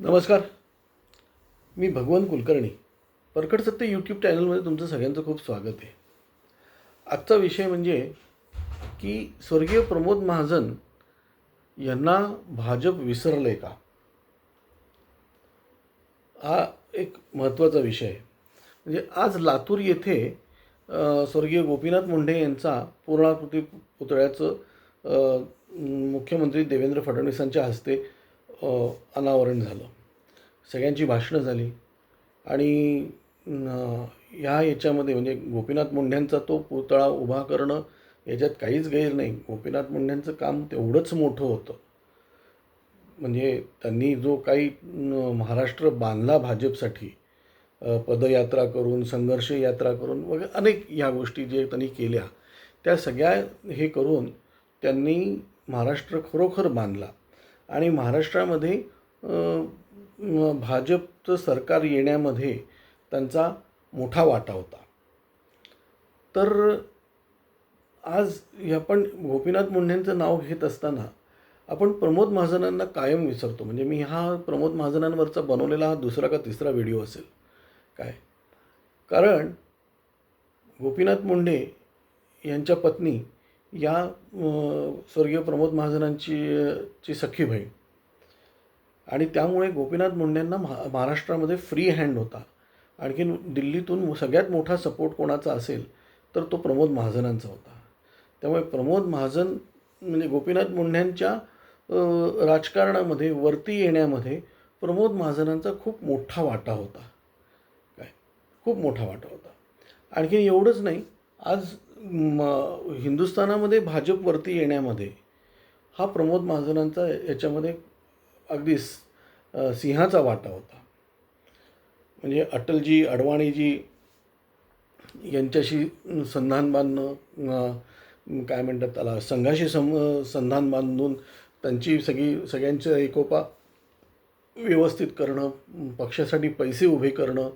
नमस्कार. मी भगवान कुलकर्णी. परकट सत्य यूट्यूब चॅनलमध्ये तुमचं सगळ्यांचं खूप स्वागत आहे. आजचा विषय म्हणजे की स्वर्गीय प्रमोद महाजन यांना भाजप विसरलं आहे का? हा एक महत्त्वाचा विषय आहे. म्हणजे आज लातूर येथे स्वर्गीय गोपीनाथ मुंडे यांचा पूर्णाकृती पुतळ्याचं मुख्यमंत्री देवेंद्र फडणवीसांच्या हस्ते अनावरण झालं. सगळ्यांची भाषणं झाली. आणि ह्या याच्यामध्ये म्हणजे गोपीनाथ मुंड्यांचा तो पुतळा उभा करणं याच्यात काहीच गैर नाही. गोपीनाथ मुंड्यांचं काम तेवढंच मोठं होतं. म्हणजे त्यांनी जो काही महाराष्ट्र बांधला भाजपसाठी पदयात्रा करून संघर्ष यात्रा करून वगैरे अनेक ह्या गोष्टी जे त्यांनी केल्या त्या सगळ्या हे करून त्यांनी महाराष्ट्र खरोखर बांधला. आणि महाराष्ट्रामध्ये भाजपचं सरकार येण्यामध्ये त्यांचा मोठा वाटा होता. तर आज आपण गोपीनाथ मुंडेंचं नाव घेत असताना आपण प्रमोद महाजनांना कायम विसरतो. म्हणजे मी हा प्रमोद महाजनांवरचा बनवलेला हा दुसरा का तिसरा व्हिडिओ असेल? काय? कारण गोपीनाथ मुंडे यांच्या पत्नी या स्वर्गीय प्रमोद महाजनांची ची सख्खी बहीण. आणि त्यामुळे गोपीनाथ मुंडेंना महा महाराष्ट्रामध्ये फ्री हँड होता. आणखीन दिल्लीतून सगळ्यात मोठा सपोर्ट कोणाचा असेल तर तो प्रमोद महाजनांचा होता. त्यामुळे प्रमोद महाजन म्हणजे गोपीनाथ मुंड्यांच्या राजकारणामध्ये वरती येण्यामध्ये प्रमोद महाजनांचा खूप मोठा वाटा होता. काय? खूप मोठा वाटा होता. आणखीन एवढंच नाही आज म, हिंदुस्थानामध्ये भाजपवरती येण्यामध्ये हा प्रमोद महाजनांचा याच्यामध्ये अगदी सिंहाचा वाटा होता. म्हणजे अटलजी अडवाणीजी यांच्याशी संधान बांधणं काय म्हणतात त्याला संघाशी सम संधान बांधून त्यांची सगळी सगळ्यांचं एकोपा व्यवस्थित करणं पक्षासाठी पैसे उभे करणं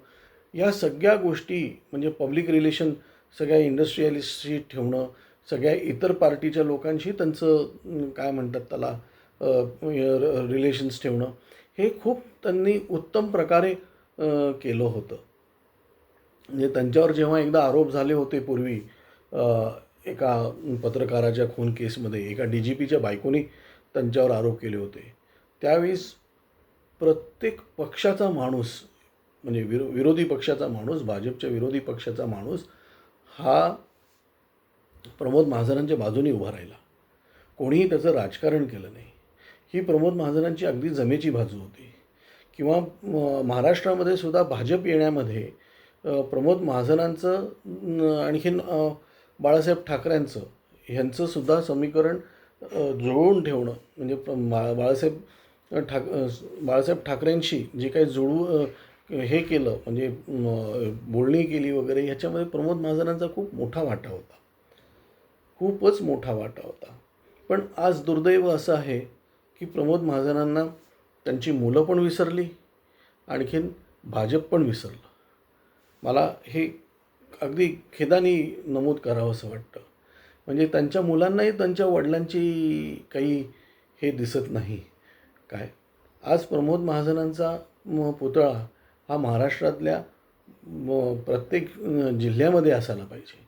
या सगळ्या गोष्टी म्हणजे पब्लिक रिलेशन सगळ्या इंडस्ट्रियलिस्टशी ठेवणं सगळ्या इतर पार्टीच्या लोकांशी त्यांचं काय म्हणतात त्याला रिलेशन्स ठेवणं हे खूप त्यांनी उत्तम प्रकारे केलं होतं. म्हणजे त्यांच्यावर जेव्हा एकदा आरोप झाले होते पूर्वी एका पत्रकाराच्या खून केसमध्ये एका डी जी पीच्या बायकोनी त्यांच्यावर आरोप केले होते त्यावेळेस प्रत्येक पक्षाचा माणूस म्हणजे विरो विरोधी पक्षाचा माणूस भाजपच्या विरोधी पक्षाचा माणूस हा प्रमोद महाजनांच्या बाजूने उभा राहिला. कोणीही त्याचं राजकारण केलं नाही. ही प्रमोद महाजनांची अगदी जमेची बाजू होती. किंवा महाराष्ट्रामध्ये सुद्धा भाजप येण्यामध्ये प्रमोद महाजनांचं आणखीन बाळासाहेब ठाकरेंचं ह्यांचं सुद्धा समीकरण जुळवून ठेवणं म्हणजे प्र- मा- बाळासाहेब ठाक बाळासाहेब ठाकरेंशी जे काही जुळू हे केलं म्हणजे बोलणी केली वगैरे ह्याच्यामध्ये प्रमोद महाजनांचा खूप मोठा वाटा होता. खूपच मोठा वाटा होता. पण आज दुर्दैव असं आहे की प्रमोद महाजनांना त्यांची मुलं पण विसरली आणखीन भाजप पण विसरलं. मला हे अगदी खेदानी नमूद करावं असं वाटतं. म्हणजे त्यांच्या मुलांनाही त्यांच्या वडिलांची काही हे दिसत नाही. काय? आज प्रमोद महाजनांचा पुतळा हा महाराष्ट्रातल्या म, प्रत्येक जिल्ह्यामध्ये असायला पाहिजे.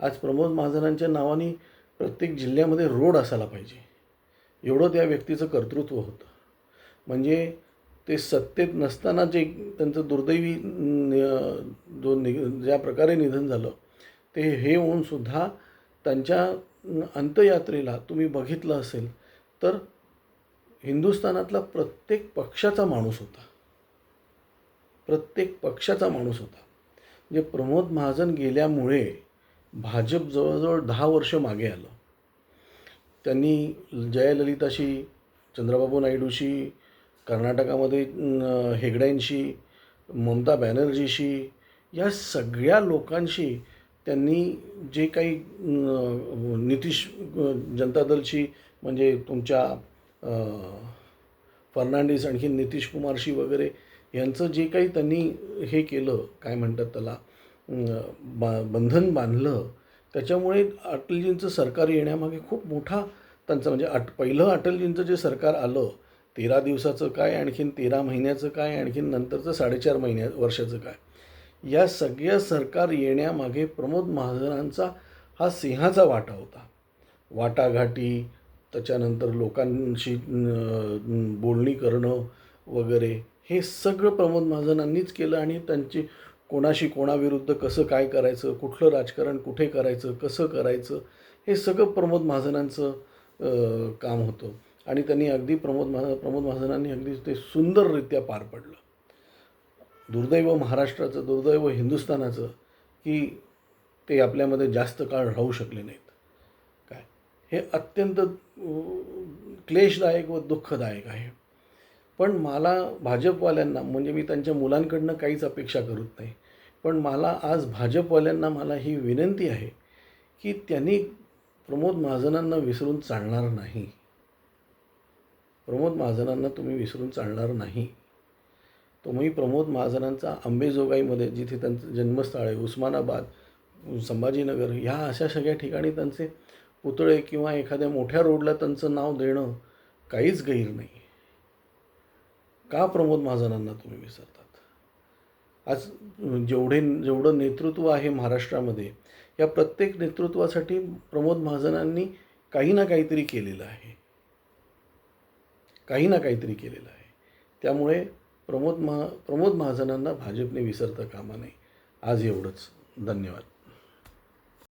आज प्रमोद महाजनांच्या नावाने प्रत्येक जिल्ह्यामध्ये रोड असायला पाहिजे. एवढं त्या व्यक्तीचं कर्तृत्व होतं. म्हणजे ते सत्तेत नसताना जे त्यांचं दुर्दैवी जो नि ज्या प्रकारे निधन झालं ते हे होऊन सुद्धा त्यांच्या अंत्ययात्रेला तुम्ही बघितलं असेल तर हिंदुस्थानातला प्रत्येक पक्षाचा माणूस होता. प्रत्येक पक्षाचा माणूस होता. म्हणजे प्रमोद महाजन गेल्यामुळे भाजप जवळजवळ दहा वर्ष मागे आलं. त्यांनी जयललिताशी चंद्रबाबू नायडूशी कर्नाटकामध्ये हेगड्यांशी ममता बॅनर्जीशी या सगळ्या लोकांशी त्यांनी जे काही नितीश जनता दलशी म्हणजे तुमच्या फर्नांडिस आणखी नितीश कुमारशी वगैरे यांचं जे काही त्यांनी हे केलं काय म्हणतात त्याला बा बंधन बांधलं त्याच्यामुळे अटलजींचं सरकार येण्यामागे खूप मोठा त्यांचं म्हणजे अट पहिलं अटलजींचं जे सरकार आलं तेरा दिवसाचं काय आणखीन तेरा महिन्याचं काय आणखीन नंतरचं साडेचार महिन्या वर्षाचं काय या सगळ्या सरकार येण्यामागे प्रमोद महाजनांचा हा सिंहाचा वाटा होता. वाटाघाटी त्याच्यानंतर लोकांशी बोलणी करणं वगैरे हे सगळं प्रमोद महाजनांनीच केलं आणि त्यांची कोणाशी कोणाविरुद्ध कसं काय करायचं कुठलं राजकारण कुठे करायचं कसं करायचं हे सगळं प्रमोद महाजनांचं काम होतं. आणि त्यांनी अगदी प्रमोद महा प्रमोद महाजनांनी अगदी ते सुंदररित्या पार पडलं. दुर्दैव महाराष्ट्राचं दुर्दैव हिंदुस्थानाचं की ते आपल्यामध्ये जास्त काळ राहू शकले नाहीत. काय? हे अत्यंत क्लेशदायक व दुःखदायक आहे. पण मला भाजपवाल्यांना म्हणजे मी त्यांच्या मुलांकडनं काहीच अपेक्षा करत नाही. पण मला आज भाजपवाल्यांना मला ही विनंती आहे की त्यांनी प्रमोद महाजनांना विसरून चालणार नाही. प्रमोद महाजनांना तुम्ही विसरून चालणार नाही. तुम्ही प्रमोद महाजनांचा अंबेजोगाईमध्ये जिथे त्यांचं जन्मस्थळ आहे उस्मानाबाद संभाजीनगर ह्या अशा सगळ्या ठिकाणी त्यांचे पुतळे किंवा एखाद्या मोठ्या रोडला त्यांचं नाव देणं काहीच गैर नाही. का प्रमोद महाजनांना तुम्ही विसरतात? आज जेवढे जेवढं नेतृत्व आहे महाराष्ट्रामध्ये या प्रत्येक नेतृत्वासाठी प्रमोद महाजनांनी काही ना काहीतरी केलेलं आहे. काही ना काहीतरी केलेलं आहे. त्यामुळे प्रमोद महा प्रमोद महाजनांना भाजपने विसरता कामा नये. आज एवढंच. धन्यवाद.